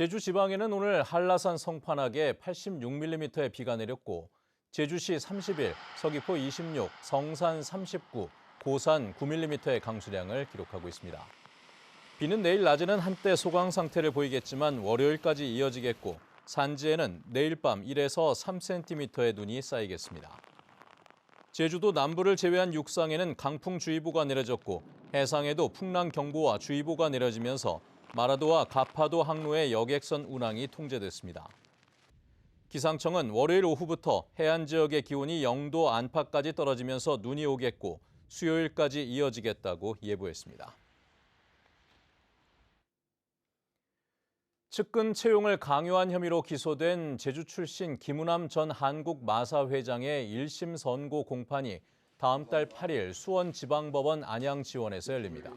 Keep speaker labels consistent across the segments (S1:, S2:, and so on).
S1: 제주 지방에는 오늘 한라산 성판악에 86mm의 비가 내렸고 제주시 31, 서귀포 26, 성산 39, 고산 9mm의 강수량을 기록하고 있습니다. 비는 내일 낮에는 한때 소강 상태를 보이겠지만 월요일까지 이어지겠고 산지에는 내일 밤 1에서 3cm의 눈이 쌓이겠습니다. 제주도 남부를 제외한 육상에는 강풍주의보가 내려졌고 해상에도 풍랑경보와 주의보가 내려지면서 마라도와 가파도 항로의 여객선 운항이 통제됐습니다. 기상청은 월요일 오후부터 해안 지역의 기온이 0도 안팎까지 떨어지면서 눈이 오겠고 수요일까지 이어지겠다고 예보했습니다. 측근 채용을 강요한 혐의로 기소된 제주 출신 김우남 전 한국마사 회장의 1심 선고 공판이 다음 달 8일 수원지방법원 안양지원에서 열립니다.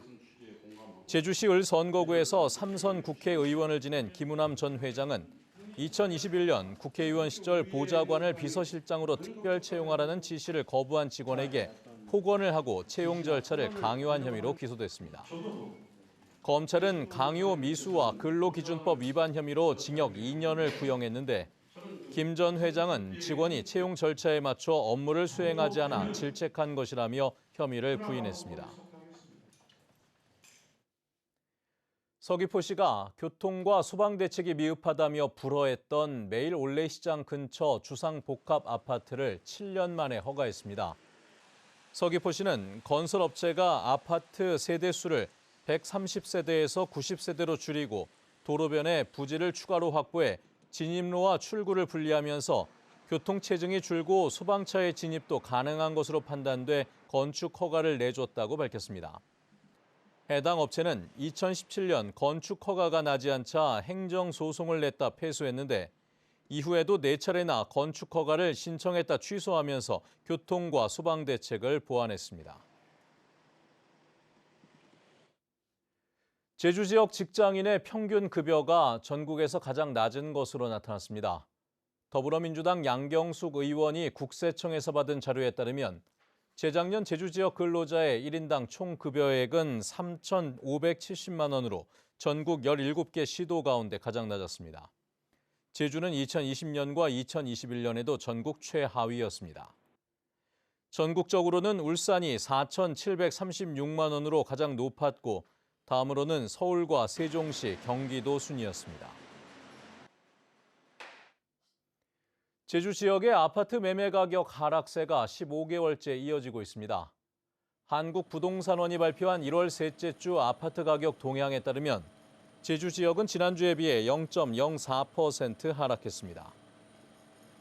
S1: 제주시 을 선거구에서 삼선 국회의원을 지낸 김우남 전 회장은 2021년 국회의원 시절 보좌관을 비서실장으로 특별 채용하라는 지시를 거부한 직원에게 폭언을 하고 채용 절차를 강요한 혐의로 기소됐습니다. 검찰은 강요 미수와 근로기준법 위반 혐의로 징역 2년을 구형했는데 김 전 회장은 직원이 채용 절차에 맞춰 업무를 수행하지 않아 질책한 것이라며 혐의를 부인했습니다. 서귀포시가 교통과 소방 대책이 미흡하다며 불허했던 매일 올레시장 근처 주상복합 아파트를 7년 만에 허가했습니다. 서귀포시는 건설업체가 아파트 세대 수를 130세대에서 90세대로 줄이고 도로변에 부지를 추가로 확보해 진입로와 출구를 분리하면서 교통체증이 줄고 소방차의 진입도 가능한 것으로 판단돼 건축 허가를 내줬다고 밝혔습니다. 해당 업체는 2017년 건축 허가가 나지 않자 행정소송을 냈다 패소했는데 이후에도 네 차례나 건축 허가를 신청했다 취소하면서 교통과 소방 대책을 보완했습니다. 제주 지역 직장인의 평균 급여가 전국에서 가장 낮은 것으로 나타났습니다. 더불어민주당 양경숙 의원이 국세청에서 받은 자료에 따르면 재작년 제주 지역 근로자의 1인당 총 급여액은 3,570만 원으로 전국 17개 시도 가운데 가장 낮았습니다. 제주는 2020년과 2021년에도 전국 최하위였습니다. 전국적으로는 울산이 4,736만 원으로 가장 높았고 다음으로는 서울과 세종시, 경기도 순이었습니다. 제주 지역의 아파트 매매 가격 하락세가 15개월째 이어지고 있습니다. 한국부동산원이 발표한 1월 셋째 주 아파트 가격 동향에 따르면 제주 지역은 지난주에 비해 0.04% 하락했습니다.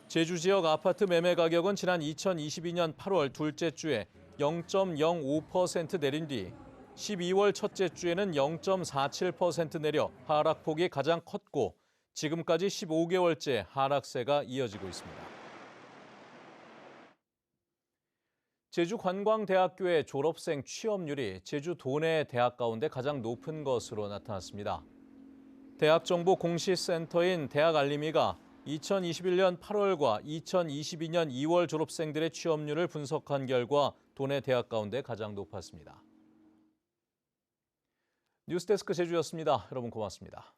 S1: 제주 지역 아파트 매매 가격은 지난 2022년 8월 둘째 주에 0.05% 내린 뒤 12월 첫째 주에는 0.47% 내려 하락폭이 가장 컸고 지금까지 15개월째 하락세가 이어지고 있습니다. 제주관광대학교의 졸업생 취업률이 제주 도내 대학 가운데 가장 높은 것으로 나타났습니다. 대학 정보 공시센터인 대학알림이가 2021년 8월과 2022년 2월 졸업생들의 취업률을 분석한 결과 도내 대학 가운데 가장 높았습니다. 뉴스데스크 제주였습니다. 여러분 고맙습니다.